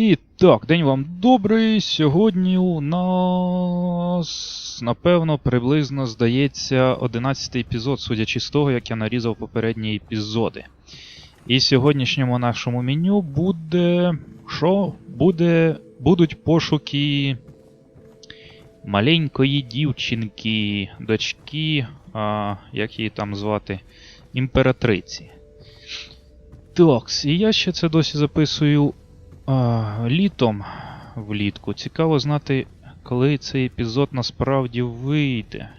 І так, день вам добрий. Сьогодні у нас, напевно, приблизно здається 11 епізод, судячи з того, як я нарізав попередні епізоди. І сьогоднішньому нашому меню буде. Що? Буде. Будуть пошуки маленької дівчинки, дочки, а, як її там звати, імператриці. Так, і я ще це досі записую літом влітку. Цікаво знати, коли цей епізод насправді вийде.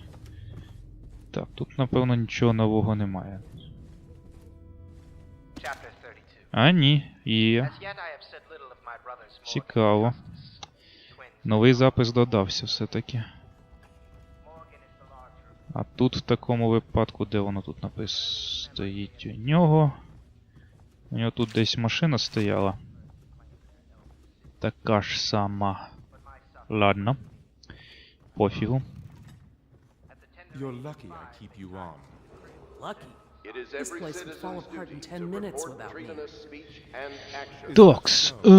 Так, тут, напевно, нічого нового немає. А, ні, є. Цікаво. Новий запис додався все-таки. А тут в такому випадку, де воно тут написано стоїть у нього. У нього тут десь машина стояла. Така ж сама. Ладно. Пофігу. You're lucky I keep you on. Lucky. This place would fall apart in duty 10 to minutes without me. Токс. Е,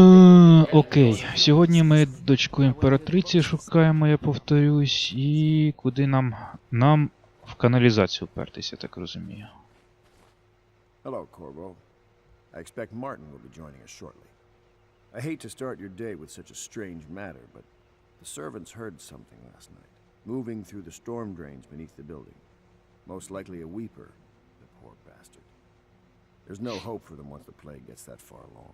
окей. Сьогодні ми дочку імператриці шукаємо, я повторюсь. І куди нам. Нам в каналізацію впертися, так розумію. Hello, Corvo. I expect Martin will be joining us shortly. I hate to start your day with such a strange matter, but the servants heard something last night, moving through the storm drains beneath the building. Most likely a weeper, the poor bastard. There's no hope for them once the plague gets that far along.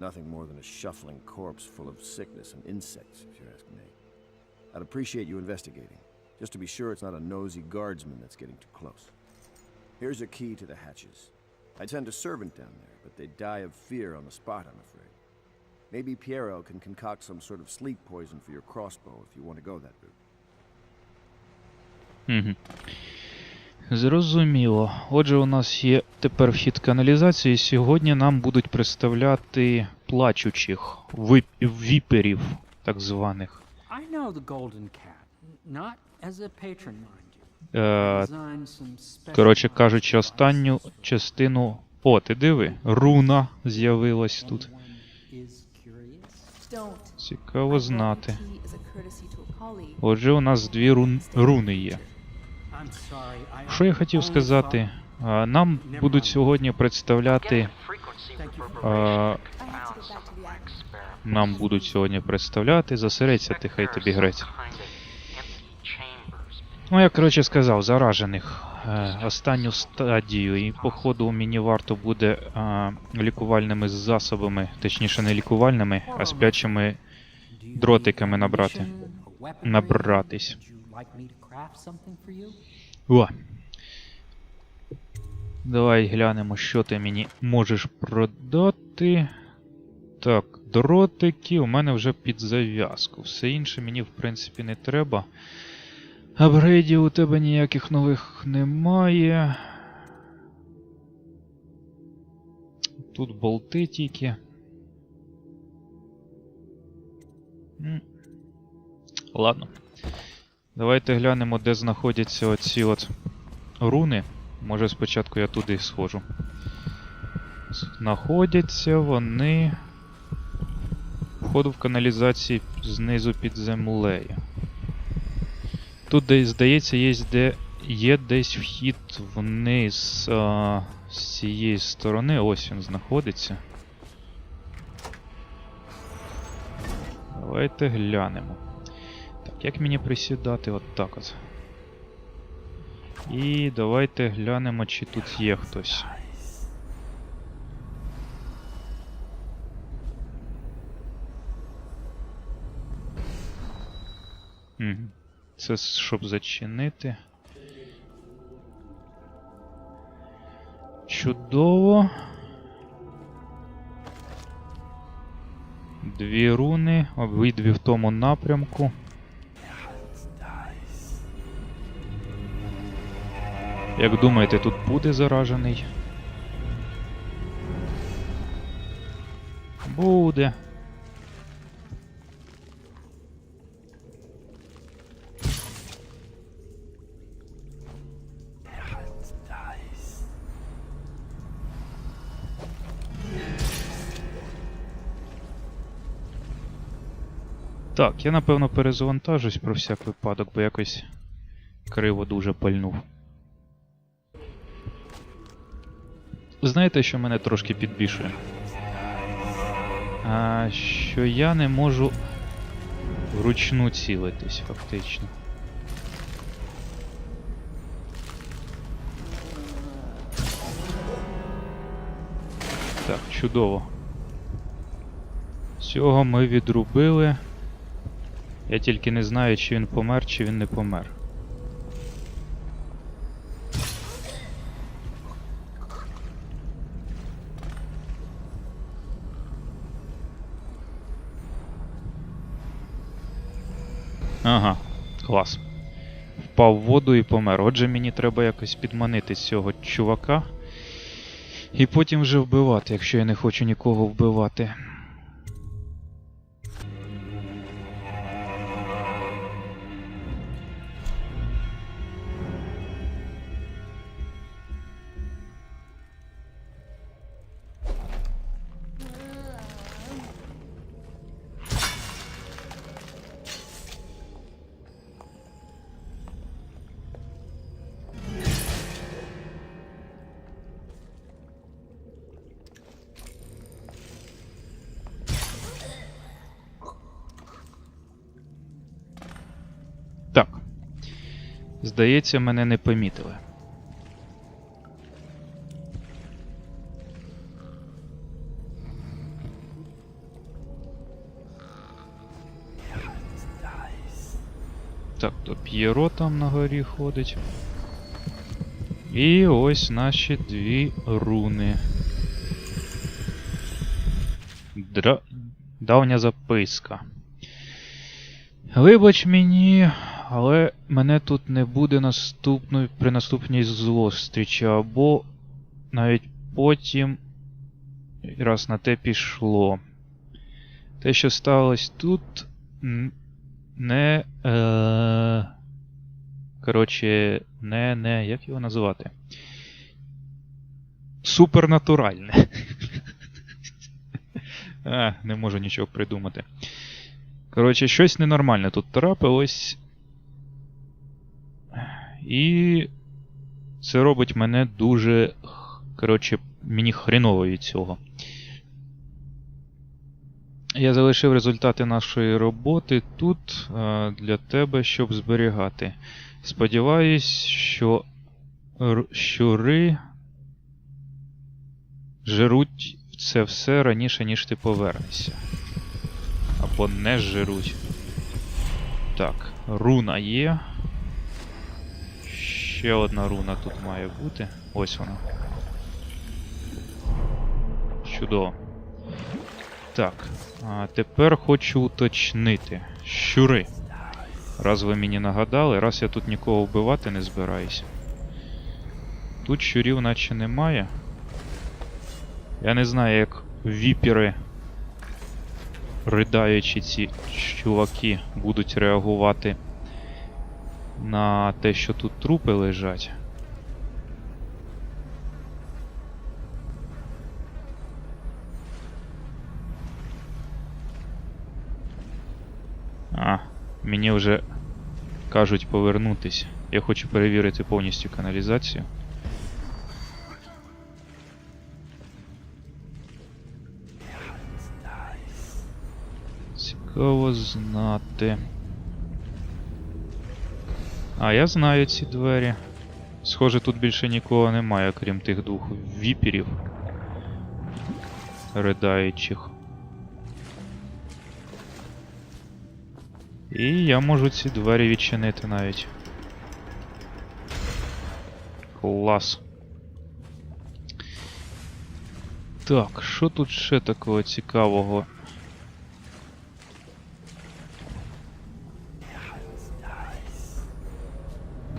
Nothing more than a shuffling corpse full of sickness and insects, if you ask me. I'd appreciate you investigating, just to be sure it's not a nosy guardsman that's getting too close. Here's a key to the hatches. I'd send a servant down there, but they'd die of fear on the spot, I'm afraid. Maybe Piero can concoct some sort of sleep poison for your crossbow if you want to go that route. Угу. Зрозуміло. Отже, у нас є тепер вхід і сьогодні нам будуть представляти плачучих вип... віперів, так званих. I know the Golden Cat, not as a patron, mind you. Е, коротше кажучи, останню частину. О, ти диви, руна з'явилась тут. Цікаво знати. Отже, у нас дві рун... руни є. Що я хотів сказати? Нам будуть сьогодні представляти. Нам будуть сьогодні представляти. Засереться ти, хай тобі грець. Ну, я коротше сказав, заражених. Е, останню стадію. І походу мені варто буде е, лікувальними засобами, точніше не лікувальними, а сплячими дротиками набрати. Набратись. О. Давай глянемо, що ти мені можеш продати. Так, дротики у мене вже під зав'язку. Все інше мені, в принципі, не треба. Апгрейдів у тебе ніяких нових немає. Тут болти тільки. Ладно. Давайте глянемо, де знаходяться оці от руни. Може спочатку я туди схожу. Знаходяться вони. Входу в каналізації знизу під землею. Тут десь, здається, є, де, є десь вхід вниз а, з цієї сторони. Ось він знаходиться. Давайте глянемо. Так, як мені присідати от так от. І давайте глянемо, чи тут є хтось. Мгм. Це щоб зачинити. Чудово. Дві руни, обидві в тому напрямку. Як думаєте, тут буде заражений? Буде. Так, я напевно перезавантажусь про всяк випадок, бо якось криво дуже пальнув. Знаєте, що мене трошки підбішує? А, що я не можу вручну цілитись, фактично. Так, чудово. Цього ми відрубили. Я тільки не знаю, чи він помер, чи він не помер. Ага, клас. Впав в воду і помер. Отже, мені треба якось підманити цього чувака. І потім вже вбивати, якщо я не хочу нікого вбивати. Здається, мене не помітили. Так, то П'єро там на горі ходить. І ось наші дві руни. Дра... Давня записка. Вибач мені, але мене тут не буде наступної при наступній зустрічі, або навіть потім, раз на те пішло. Те, що сталося тут, не. Е... Коротше, не, не, як його називати? Супернатуральне. А, не можу нічого придумати. Коротше, щось ненормальне тут трапилось. І це робить мене дуже. Коротше, мені хреново від цього. Я залишив результати нашої роботи тут е, для тебе, щоб зберігати. Сподіваюсь, що щури жируть це все раніше, ніж ти повернешся. Або не жируть. Так, руна є. Ще одна руна тут має бути. Ось вона. Чудово. Так, а тепер хочу уточнити. Щури. Раз ви мені нагадали, раз я тут нікого вбивати не збираюся. Тут щурів наче немає. Я не знаю, як віпіри ридаючи ці чуваки будуть реагувати на те, що тут трупи лежать. А, мені вже кажуть повернутись. Я хочу перевірити повністю каналізацію. Цікаво знати. А, я знаю ці двері. Схоже, тут більше нікого немає, крім тих двох віперів. Ридаючих. І я можу ці двері відчинити навіть. Клас. Так, що тут ще такого цікавого?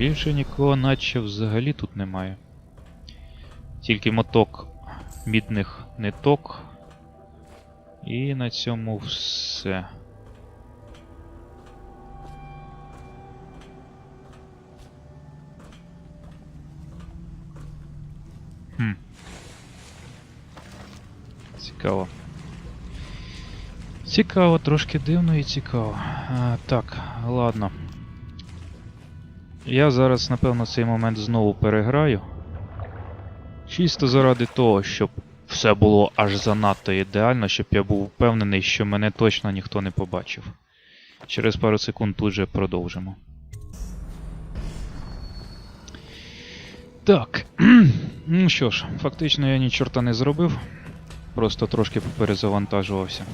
Більше нікого наче взагалі тут немає. Тільки моток мідних ниток. І на цьому все. Хм. Цікаво. Цікаво, трошки дивно і цікаво. А, так, ладно. Я зараз, напевно, цей момент знову переграю. Чисто заради того, щоб все було аж занадто ідеально, щоб я був впевнений, що мене точно ніхто не побачив. Через пару секунд тут же продовжимо. Так. ну що ж, фактично я ні чорта не зробив. Просто трошки поперезавантажувався.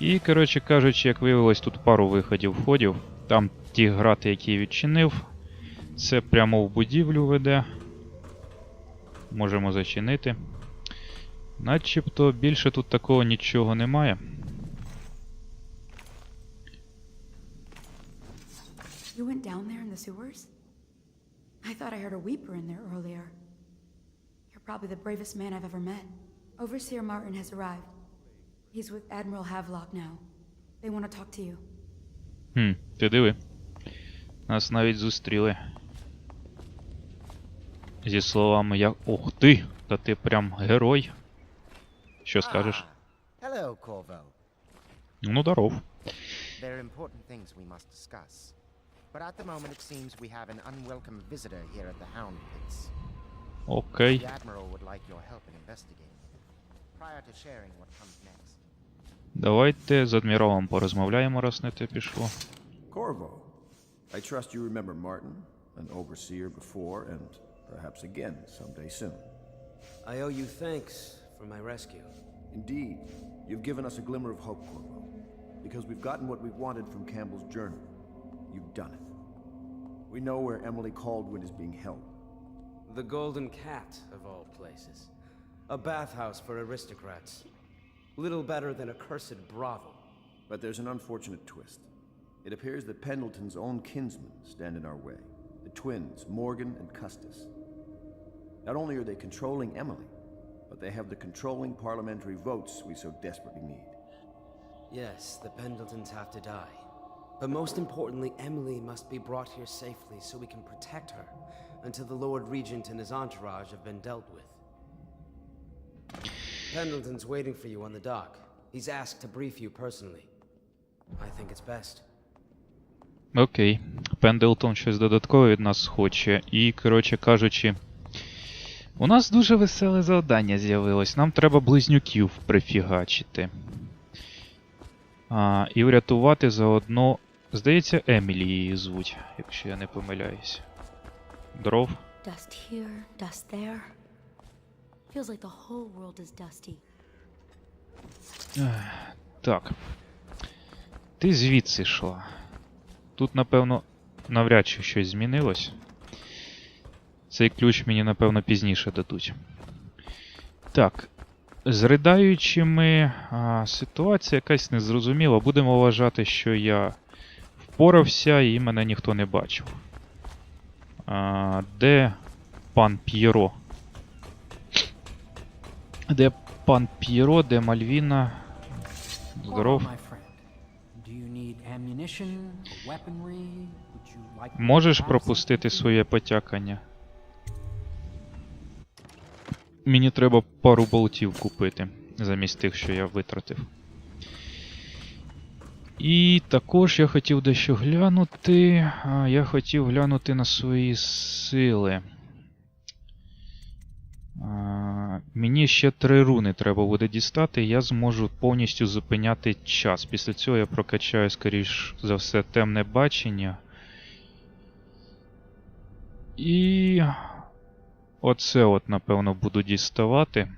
І, коротше кажучи, як виявилось, тут пару виходів входів. Там ті грати, які відчинив. Це прямо в будівлю веде. Можемо зачинити. Начебто більше тут такого нічого немає. You went down there in the sewers? I thought I heard a weeper in there earlier. You're probably the bravest man I've ever met. Overseer Martin has arrived. He's with Admiral Havelock now. They want to talk to you. Хм, ти диви. Нас навіть зустріли. Зі словами як. Ух ти! Та ти прям герой. Що скажеш? Ah, hello, Corvo. Ну, здоров. There are important things we must discuss. But at the moment, it seems we have an unwelcome visitor here at the Hound Pits. Окей. The Admiral would like your help in investigating. Prior to sharing what comes. Давайте з адміралом порозмовляємо, раз не те пішло. Corvo, I trust you remember Martin, an overseer before, and perhaps again someday soon. I owe you thanks for my rescue. Indeed, you've given us a glimmer of hope, Corvo. Because we've gotten what we've wanted from Campbell's journal. You've done it. We know where Emily Caldwin is being held. The Golden Cat, of all places. A bathhouse for aristocrats. Little better than a cursed brothel. But there's an unfortunate twist. It appears that Pendleton's own kinsmen stand in our way. The twins, Morgan and Custis. Not only are they controlling Emily, but they have the controlling parliamentary votes we so desperately need. Yes, the Pendletons have to die. But most importantly, Emily must be brought here safely so we can protect her until the Lord Regent and his entourage have been dealt with. Pendleton's waiting for you on the dock. He's asked to brief you personally. I think it's best. Окей. Пендлтон щось додаткове від нас хоче. І, коротше кажучи, у нас дуже веселе завдання з'явилось. Нам треба близнюків прифігачити. А, і врятувати заодно. Здається, Емілі її звуть, якщо я не помиляюсь. Дров. Dust here, dust there. Feels like the whole world is dusty. Так. Ти звідси йшла. Тут, напевно, навряд чи щось змінилось. Цей ключ мені, напевно, пізніше дадуть. Так. З ридаючими а, ситуація якась незрозуміла. Будемо вважати, що я впорався і мене ніхто не бачив. А, де пан П'єро? Де пан П'єро, де Мальвіна? Здоров. Можеш пропустити своє потякання? Мені треба пару болтів купити замість тих, що я витратив. І також я хотів дещо глянути. Я хотів глянути на свої сили. Мені ще три руни треба буде дістати, я зможу повністю зупиняти час. Після цього я прокачаю, скоріш за все, темне бачення. І оце от, напевно, буду діставати.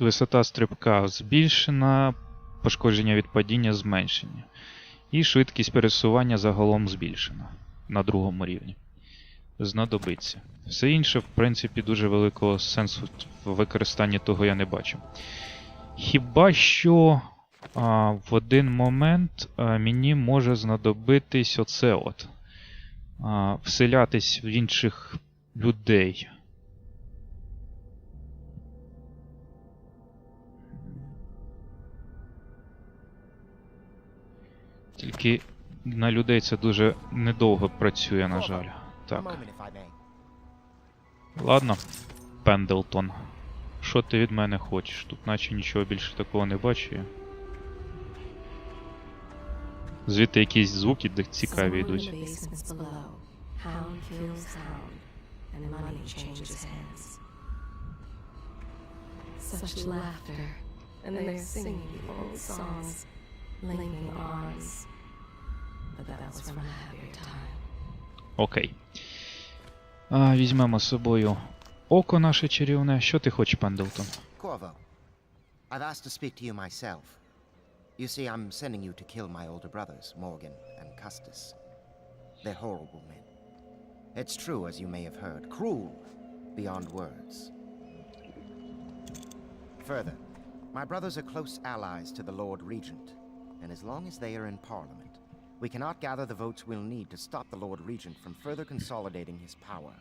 Висота стрибка збільшена, пошкодження від падіння зменшення. І швидкість пересування загалом збільшена на другому рівні. Знадобиться. Все інше, в принципі, дуже великого сенсу в використанні того я не бачу. Хіба що а, в один момент а, мені може знадобитись оце от а, вселятись в інших людей. Тільки на людей це дуже недовго працює, на жаль. Так. Ладно, Пендлтон. що ти від мене хочеш? Тут наче нічого більше такого не бачу я. Звідти якісь звуки де цікаві йдуть. Such laughter, and they're singing the old songs, linking arms. But that was from a happier time. Окей. А, візьмемо з собою око наше чарівне. Що ти хочеш, Пендлтон? Corvo, I've asked to speak to you myself. You see, I'm sending you to kill my older brothers, Morgan and Custis. They're horrible men. It's true, as you may have heard, cruel beyond words. Further, my brothers are close allies to the Lord Regent, and as long as they are in Parliament, we cannot gather the votes we'll need to stop the Lord Regent from further consolidating his power.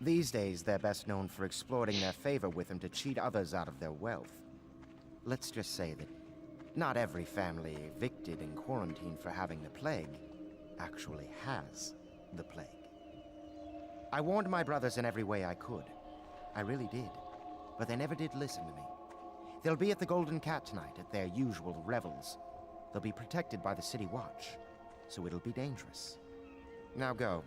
These days, they're best known for exploiting their favor with him to cheat others out of their wealth. Let's just say that not every family evicted and quarantined for having the plague actually has the plague. I warned my brothers in every way I could. I really did. But they never did listen to me. They'll be at the Golden Cat tonight at their usual revels. They'll be protected by the City Watch, so it'll be dangerous. Now go.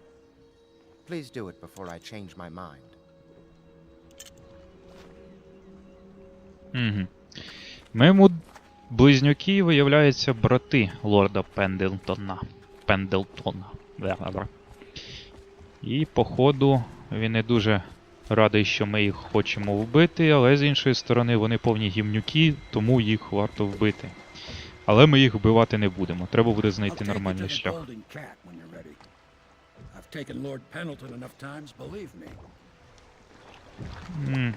Please do it before I change my mind. Угу. Моєму близнюки, виявляються брати лорда Пендлтона. Пендлтона. І, походу, він не дуже радий, що ми їх хочемо вбити, але з іншої сторони вони повні гімнюки, тому їх варто вбити. Але ми їх вбивати не будемо. Треба буде знайти нормальний шлях. М.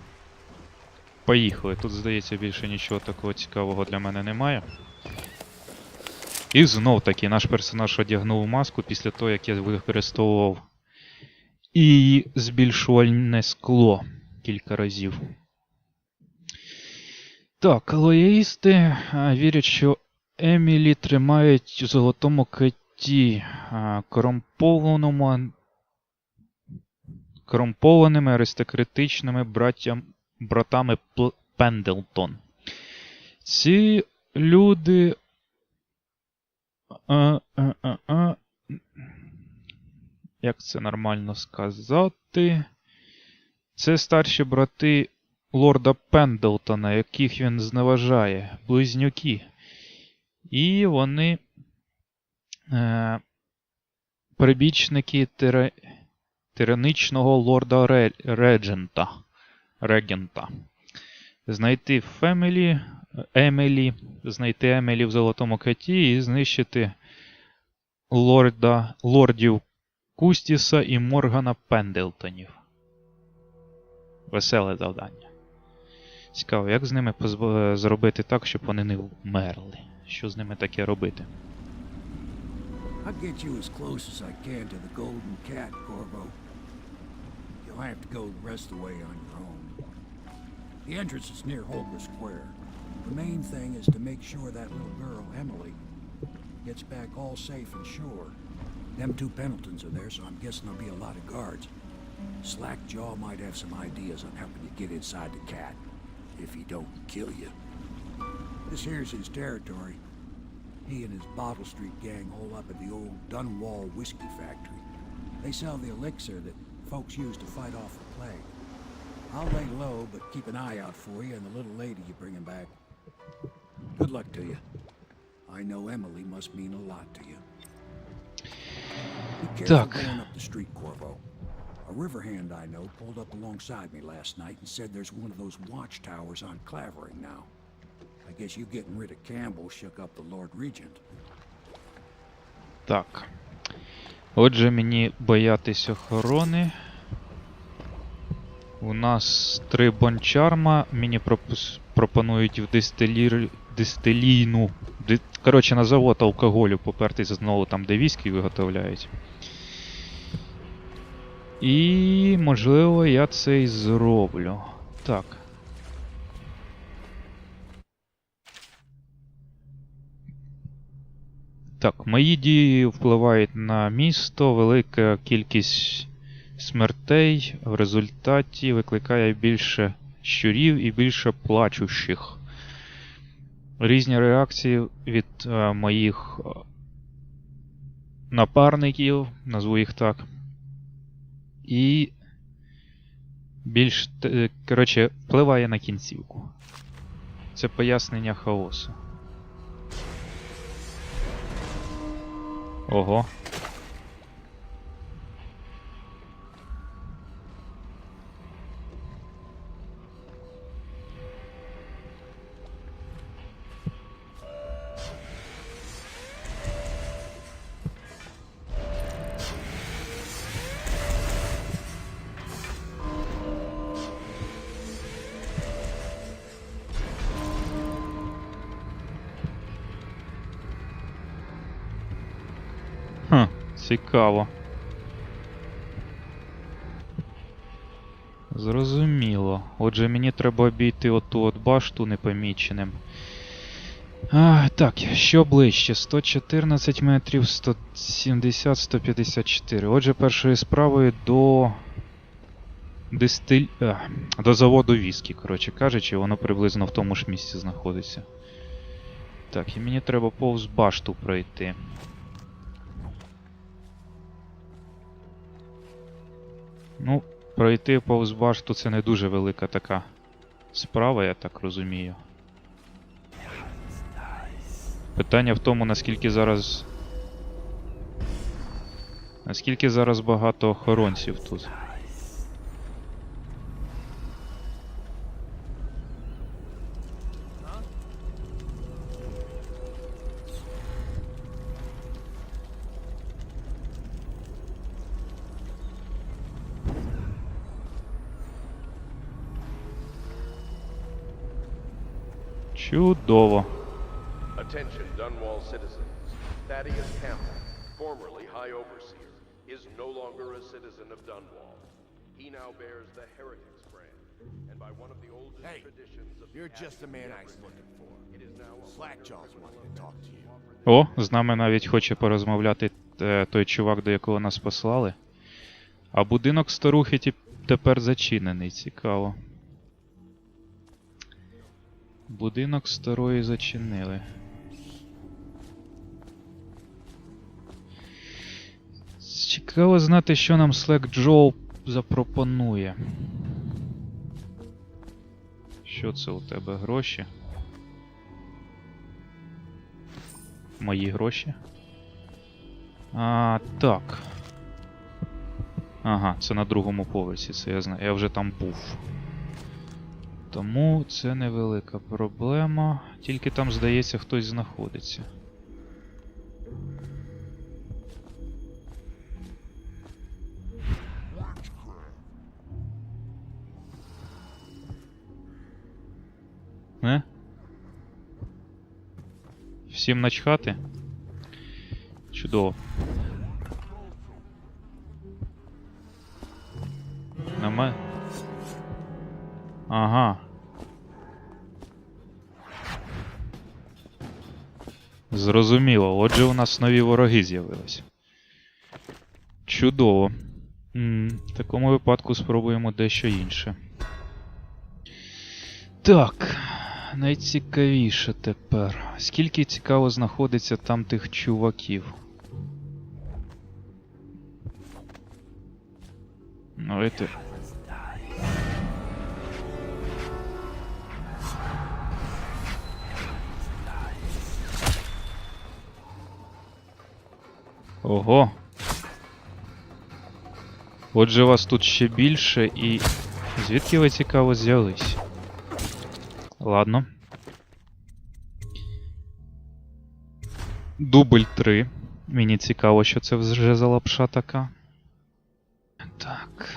Поїхали. Тут, здається, більше нічого такого цікавого для мене немає. І знов таки наш персонаж одягнув маску після того, як я використовував і збільшувальне скло кілька разів. Так, лоялісти вірять, що Емілі тримають у золотому киті корумпованому корумпованими аристократичними браттям, братами Пендлтон. Ці люди. А, а, а, а, як це нормально сказати? Це старші брати лорда Пендлтона, яких він зневажає, близнюки. І вони е, прибічники тире, тираничного лорда Реджента. Регента. Знайти Фемелі, Емелі, знайти Емелі в золотому коті і знищити лорда, лордів Кустіса і Моргана Пендлтонів. Веселе завдання. Цікаво, як з ними позб- зробити так, щоб вони не вмерли? Що з ними таке робити? I'll get you as close as I can to the Golden Cat, Corvo. You'll have to go the rest of the way on your own. The entrance is near Holger Square. The main thing is to make sure that little girl, Emily, gets back all safe and sure. Them two Pendletons are there, so I'm guessing there'll be a lot of guards. Slackjaw might have some ideas on helping you get inside the cat, if he don't kill you. This here's his territory. He and his Bottle Street gang hole up at the old Dunwall Whiskey Factory. They sell the elixir that folks use to fight off the plague. I'll lay low, but keep an eye out for you and the little lady you bringing back. Good luck to you. I know Emily must mean a lot to you. Be careful Так. going up the street, Corvo. A river hand I know pulled up alongside me last night and said there's one of those watchtowers on Clavering now. I guess you getting rid of Campbell shook up the Lord Regent. Так. Отже, мені боятись охорони. У нас три бончарма. Мені пропонують в дистилір... дистилійну. Ди... Коротше, на завод алкоголю попертися знову там, де віскі виготовляють. І, можливо, я це і зроблю. Так. Так, мої дії впливають на місто, велика кількість смертей в результаті викликає більше щурів і більше плачущих. Різні реакції від е, моїх е, напарників, назву їх так. І більш. Коротше, впливає на кінцівку. Це пояснення хаосу. Ого. Цікаво. Зрозуміло. Отже, мені треба обійти оту от башту непоміченим. А, так, що ближче? 114 метрів, 170, 154. Отже, першою справою до. Дистиль... а, до заводу віскі, коротше кажучи, воно приблизно в тому ж місці знаходиться. Так, і мені треба повз башту пройти. Ну, пройти повз башту це не дуже велика така справа, я так розумію. Питання в тому, наскільки зараз. Наскільки зараз багато охоронців тут. Чудово. Attention, Dunwall citizens. Thaddeus Campbell, formerly High Overseer, is no longer a citizen of Dunwall. He now bears the Heretics brand, and by one of the oldest Hey, traditions of You're just the man I was looking for. It is now Slackjaw's wanting to talk to you. О, з нами навіть хоче порозмовляти е, той чувак, до якого нас послали. А будинок старухи тепер зачинений. Цікаво. Будинок старої зачинили. Цікаво знати, що нам Slack Джоу запропонує. Що це у тебе гроші? Мої гроші. А, так. Ага, це на другому поверсі, це я знаю. Я вже там був. Тому це невелика проблема. Тільки там, здається, хтось знаходиться. Не? Всім начхати? Чудово. На ме... Ага. Зрозуміло. Отже, у нас нові вороги з'явились. Чудово. М, В такому випадку спробуємо дещо інше. Так. Найцікавіше тепер. Скільки цікаво знаходиться там тих чуваків? Давайте. Ого. Отже, вас тут ще більше і. Звідки ви цікаво взялись? Ладно. Дубль 3. Мені цікаво, що це вже за лапша така. Так.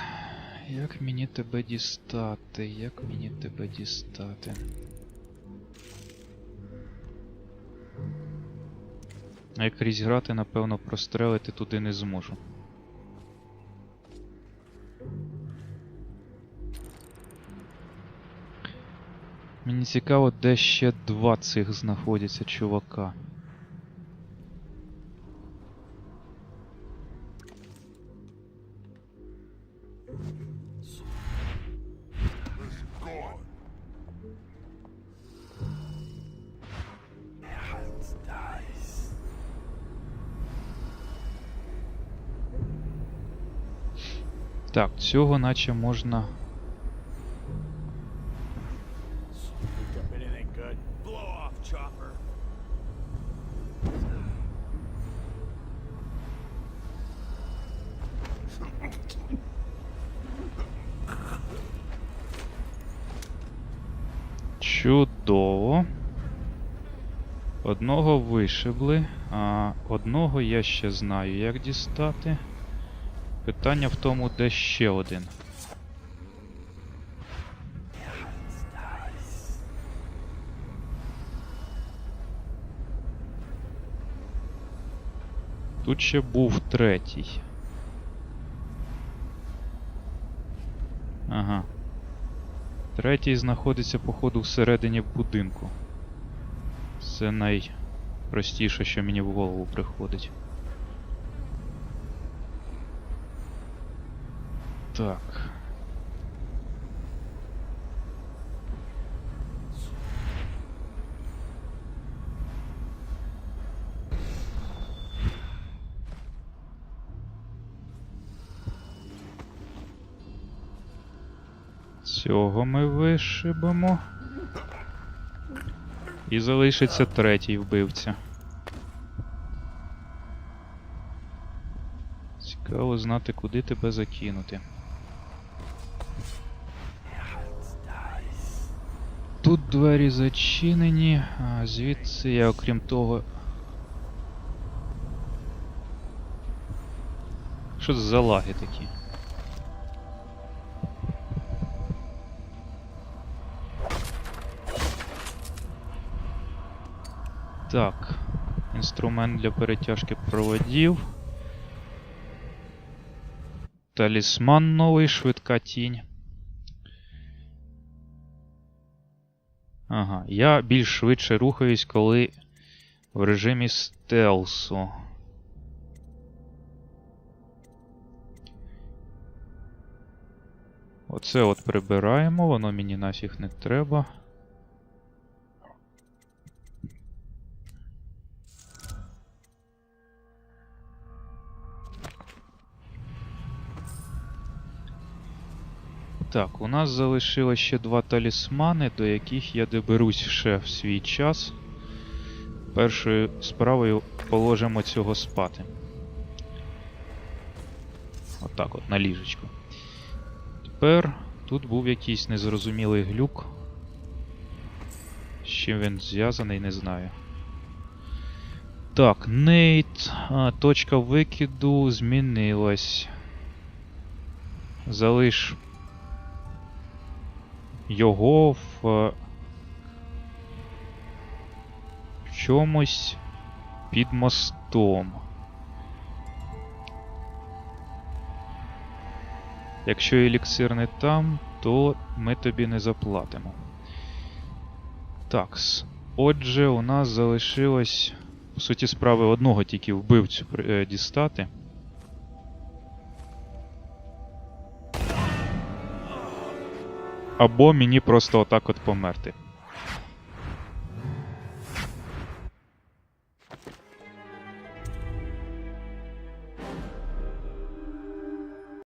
Як мені тебе дістати? Як мені тебе дістати? А як крізь грати, напевно, прострелити туди не зможу. Мені цікаво, де ще два цих знаходяться чувака. Так, цього наче можна. Чудово. Одного вишибли, а одного я ще знаю, як дістати. Питання в тому, де ще один. Тут ще був третій. Ага. Третій знаходиться, походу, всередині будинку. Це найпростіше, що мені в голову приходить. Так. Цього ми вишибемо. І залишиться третій вбивця. Цікаво знати, куди тебе закинути. Тут двері зачинені, а звідси я, окрім того. Що це за лаги такі? Так. Інструмент для перетяжки проводів. Талісман новий, швидка тінь. Ага, я більш швидше рухаюсь, коли в режимі стелсу. Оце от прибираємо, воно мені нафіг не треба. Так, у нас залишилось ще два талісмани, до яких я доберусь ще в свій час. Першою справою положимо цього спати. Отак от, на ліжечку. Тепер тут був якийсь незрозумілий глюк. З чим він зв'язаний, не знаю. Так, Нейт. А, точка викиду змінилась. Залиш його в, е, в чомусь під мостом. Якщо еліксир не там, то ми тобі не заплатимо. Такс. Отже, у нас залишилось, по суті справи, одного тільки вбивцю е, дістати. Або мені просто отак от померти.